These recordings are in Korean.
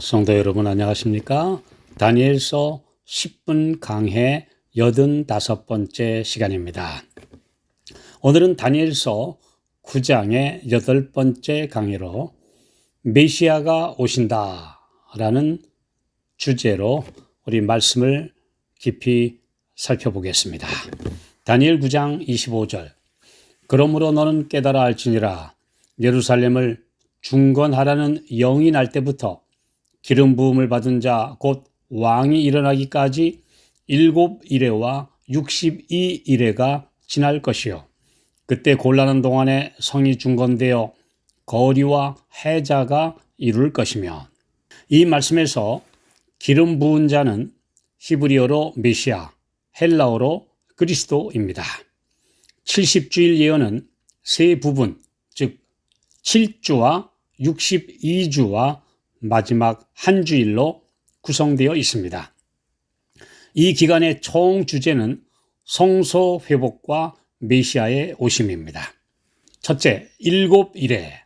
성도 여러분 안녕하십니까? 다니엘서 10분 강해 85번째 시간입니다. 오늘은 다니엘서 9장의 8번째 강의로 메시아가 오신다 라는 주제로 우리 말씀을 깊이 살펴보겠습니다. 다니엘 9장 25절 그러므로 너는 깨달아 알지니라 예루살렘을 중건하라는 영이 날 때부터 기름 부음을 받은 자 곧 왕이 일어나기까지 일곱 이래와 62 이래가 지날 것이요. 그때 곤란한 동안에 성이 중건되어 거리와 해자가 이룰 것이며 이 말씀에서 기름 부은 자는 히브리어로 메시아, 헬라어로 그리스도입니다. 70주일 예언은 세 부분, 즉 7주와 62주와 마지막 한 주일로 구성되어 있습니다. 이 기간의 총 주제는 성소 회복과 메시아의 오심입니다. 첫째, 일곱 일에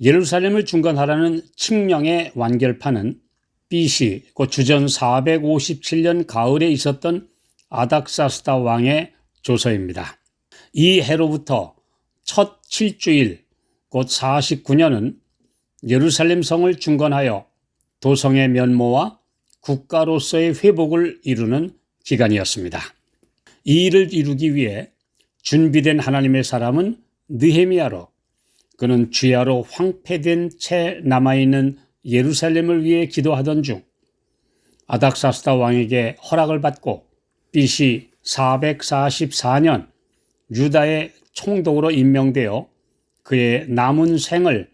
예루살렘을 중건하라는 칙령의 완결판은 BC, 곧 주전 457년 가을에 있었던 아닥사스다 왕의 조서입니다. 이 해로부터 첫 7주일, 곧 49년은 예루살렘 성을 중건하여 도성의 면모와 국가로서의 회복을 이루는 기간이었습니다. 이 일을 이루기 위해 준비된 하나님의 사람은 느헤미야로 그는 주야로 황폐된 채 남아있는 예루살렘을 위해 기도하던 중 아닥사스다 왕에게 허락을 받고 BC 444년 유다의 총독으로 임명되어 그의 남은 생을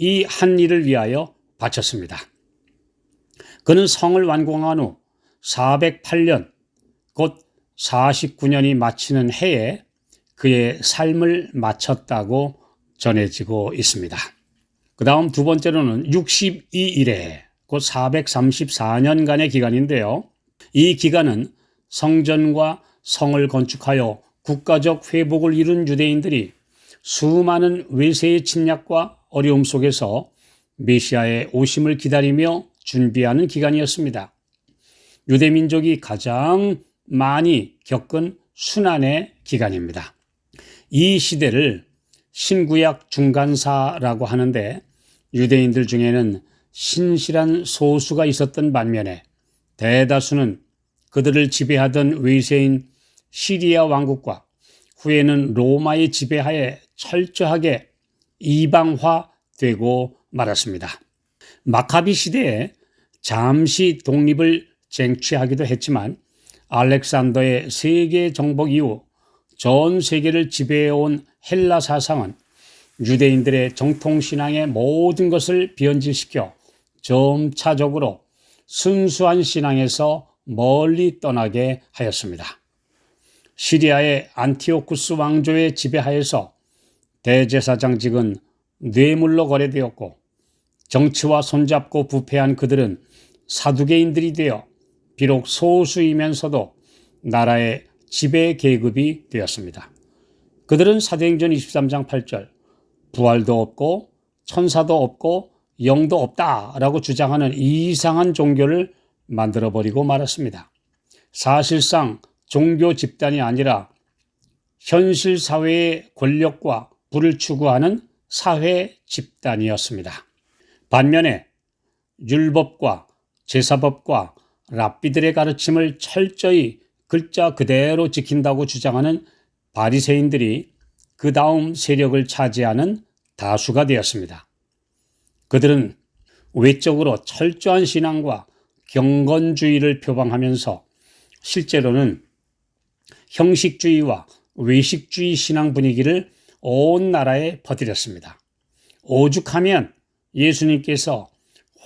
이 한 일을 위하여 바쳤습니다. 그는 성을 완공한 후 408년 곧 49년이 마치는 해에 그의 삶을 마쳤다고 전해지고 있습니다. 그 다음 두 번째로는 62일에 곧 434년간의 기간인데요. 이 기간은 성전과 성을 건축하여 국가적 회복을 이룬 유대인들이 수많은 외세의 침략과 어려움 속에서 메시아의 오심을 기다리며 준비하는 기간이었습니다. 유대 민족이 가장 많이 겪은 순환의 기간입니다. 이 시대를 신구약 중간사라고 하는데 유대인들 중에는 신실한 소수가 있었던 반면에 대다수는 그들을 지배하던 외세인 시리아 왕국과 후에는 로마의 지배하에 철저하게 이방화되고 말았습니다. 마카비 시대에 잠시 독립을 쟁취하기도 했지만 알렉산더의 세계 정복 이후 전 세계를 지배해온 헬라 사상은 유대인들의 정통신앙의 모든 것을 변질시켜 점차적으로 순수한 신앙에서 멀리 떠나게 하였습니다. 시리아의 안티오쿠스 왕조의 지배하에서 대제사장직은 뇌물로 거래되었고 정치와 손잡고 부패한 그들은 사두개인들이 되어 비록 소수이면서도 나라의 지배 계급이 되었습니다. 그들은 사도행전 23장 8절 부활도 없고 천사도 없고 영도 없다라고 주장하는 이상한 종교를 만들어 버리고 말았습니다. 사실상 종교 집단이 아니라 현실 사회의 권력과 부를 추구하는 사회 집단이었습니다. 반면에 율법과 제사법과 랍비들의 가르침을 철저히 글자 그대로 지킨다고 주장하는 바리새인들이 그 다음 세력을 차지하는 다수가 되었습니다. 그들은 외적으로 철저한 신앙과 경건주의를 표방하면서 실제로는 형식주의와 외식주의 신앙 분위기를 온 나라에 퍼뜨렸습니다. 오죽하면 예수님께서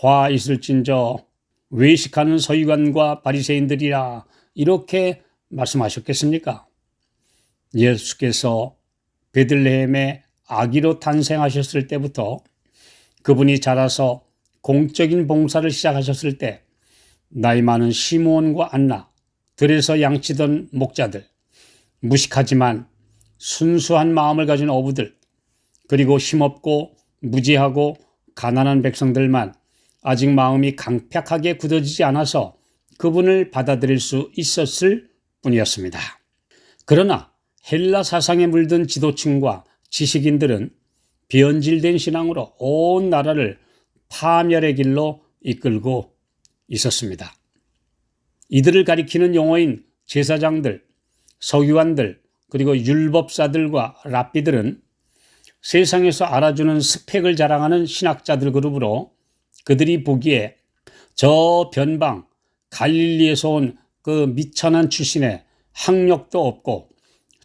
화 있을진저 외식하는 서기관과 바리새인들이라 이렇게 말씀하셨겠습니까? 예수께서 베들레헴의 아기로 탄생하셨을 때부터 그분이 자라서 공적인 봉사를 시작하셨을 때 나이 많은 시므온과 안나 들에서 양치던 목자들 무식하지만 순수한 마음을 가진 어부들 그리고 힘없고 무지하고 가난한 백성들만 아직 마음이 강팍하게 굳어지지 않아서 그분을 받아들일 수 있었을 뿐이었습니다. 그러나 헬라 사상에 물든 지도층과 지식인들은 변질된 신앙으로 온 나라를 파멸의 길로 이끌고 있었습니다. 이들을 가리키는 용어인 제사장들, 서기관들, 그리고 율법사들과 랍비들은 세상에서 알아주는 스펙을 자랑하는 신학자들 그룹으로 그들이 보기에 저 변방 갈릴리에서 온 그 미천한 출신의 학력도 없고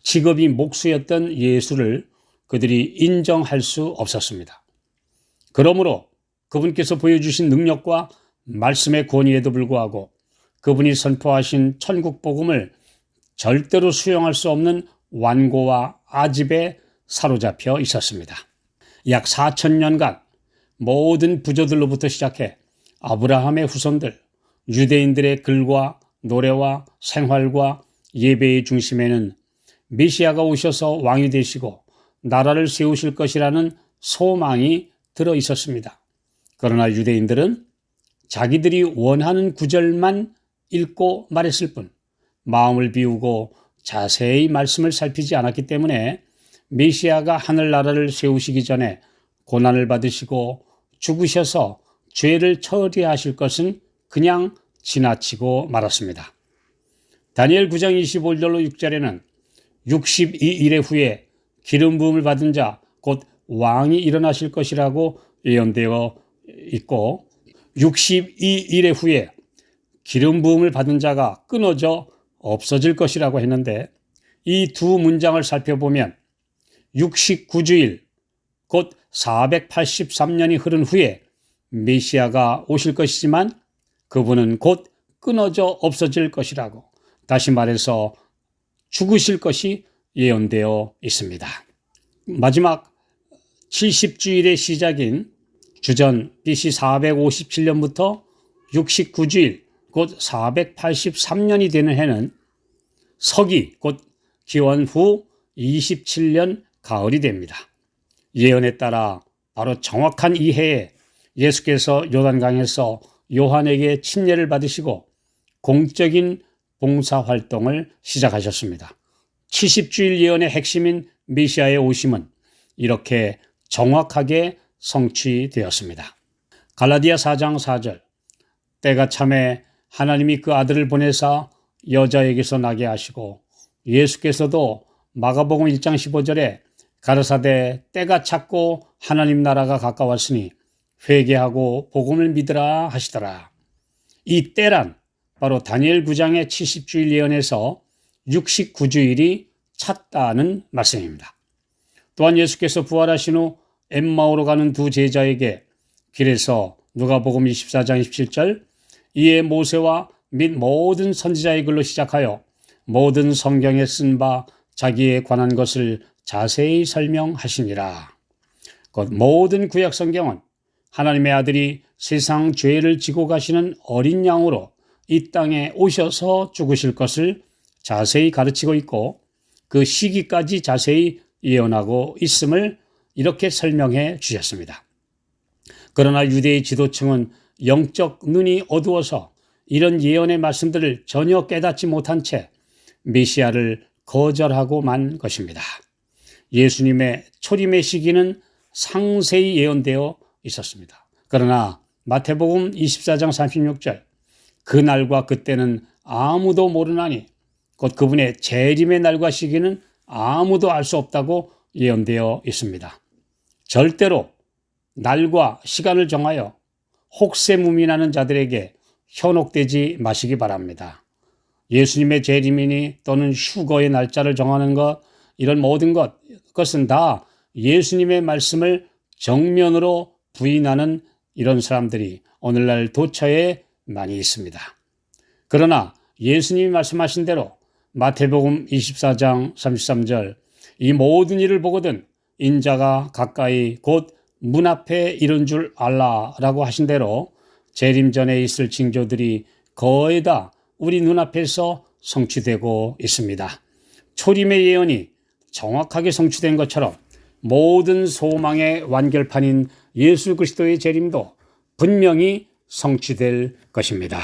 직업이 목수였던 예수를 그들이 인정할 수 없었습니다. 그러므로 그분께서 보여주신 능력과 말씀의 권위에도 불구하고 그분이 선포하신 천국 복음을 절대로 수용할 수 없는 완고와 아집에 사로잡혀 있었습니다. 약 4천 년간 모든 부조들로부터 시작해 아브라함의 후손들, 유대인들의 글과 노래와 생활과 예배의 중심에는 메시아가 오셔서 왕이 되시고 나라를 세우실 것이라는 소망이 들어 있었습니다. 그러나 유대인들은 자기들이 원하는 구절만 읽고 말했을 뿐 마음을 비우고 자세히 말씀을 살피지 않았기 때문에 메시아가 하늘나라를 세우시기 전에 고난을 받으시고 죽으셔서 죄를 처리하실 것은 그냥 지나치고 말았습니다. 다니엘 9장 25절로 6절에는 62일의 후에 기름 부음을 받은 자 곧 왕이 일어나실 것이라고 예언되어 있고 62일의 후에 기름 부음을 받은 자가 끊어져 없어질 것이라고 했는데 이 두 문장을 살펴보면 69주일 곧 483년이 흐른 후에 메시아가 오실 것이지만 그분은 곧 끊어져 없어질 것이라고 다시 말해서 죽으실 것이 예언되어 있습니다. 마지막 70주일의 시작인 주전 BC 457년부터 69주일 곧 483년이 되는 해는 서기 곧 기원 후 27년 가을이 됩니다. 예언에 따라 바로 정확한 이 해에 예수께서 요단강에서 요한에게 침례를 받으시고 공적인 봉사 활동을 시작하셨습니다. 70주일 예언의 핵심인 메시아의 오심은 이렇게 정확하게 성취되었습니다. 갈라디아 4장 4절 때가 참에 하나님이 그 아들을 보내사 여자에게서 나게 하시고 예수께서도 마가복음 1장 15절에 가르사대 때가 찼고 하나님 나라가 가까웠으니 회개하고 복음을 믿으라 하시더라. 이 때란 바로 다니엘 9장의 70주일 예언에서 69주일이 찼다는 말씀입니다. 또한 예수께서 부활하신 후 엠마오로 가는 두 제자에게 길에서 누가복음 24장 27절 이에 모세와 및 모든 선지자의 글로 시작하여 모든 성경에 쓴 바 자기에 관한 것을 자세히 설명하시니라. 곧 모든 구약 성경은 하나님의 아들이 세상 죄를 지고 가시는 어린 양으로 이 땅에 오셔서 죽으실 것을 자세히 가르치고 있고 그 시기까지 자세히 예언하고 있음을 이렇게 설명해 주셨습니다. 그러나 유대의 지도층은 영적 눈이 어두워서 이런 예언의 말씀들을 전혀 깨닫지 못한 채 메시아를 거절하고만 것입니다. 예수님의 초림의 시기는 상세히 예언되어 있었습니다. 그러나 마태복음 24장 36절 그날과 그때는 아무도 모르나니 곧 그분의 재림의 날과 시기는 아무도 알 수 없다고 예언되어 있습니다. 절대로 날과 시간을 정하여 혹세무민하는 자들에게 현혹되지 마시기 바랍니다. 예수님의 재림이니 또는 휴거의 날짜를 정하는 것, 이런 모든 것, 그것은 다 예수님의 말씀을 정면으로 부인하는 이런 사람들이 오늘날 도처에 많이 있습니다. 그러나 예수님이 말씀하신 대로 마태복음 24장 33절 이 모든 일을 보거든 인자가 가까이 곧 문 앞에 이른 줄 알라라고 하신 대로 재림 전에 있을 징조들이 거의 다 우리 눈앞에서 성취되고 있습니다. 초림의 예언이 정확하게 성취된 것처럼 모든 소망의 완결판인 예수 그리스도의 재림도 분명히 성취될 것입니다.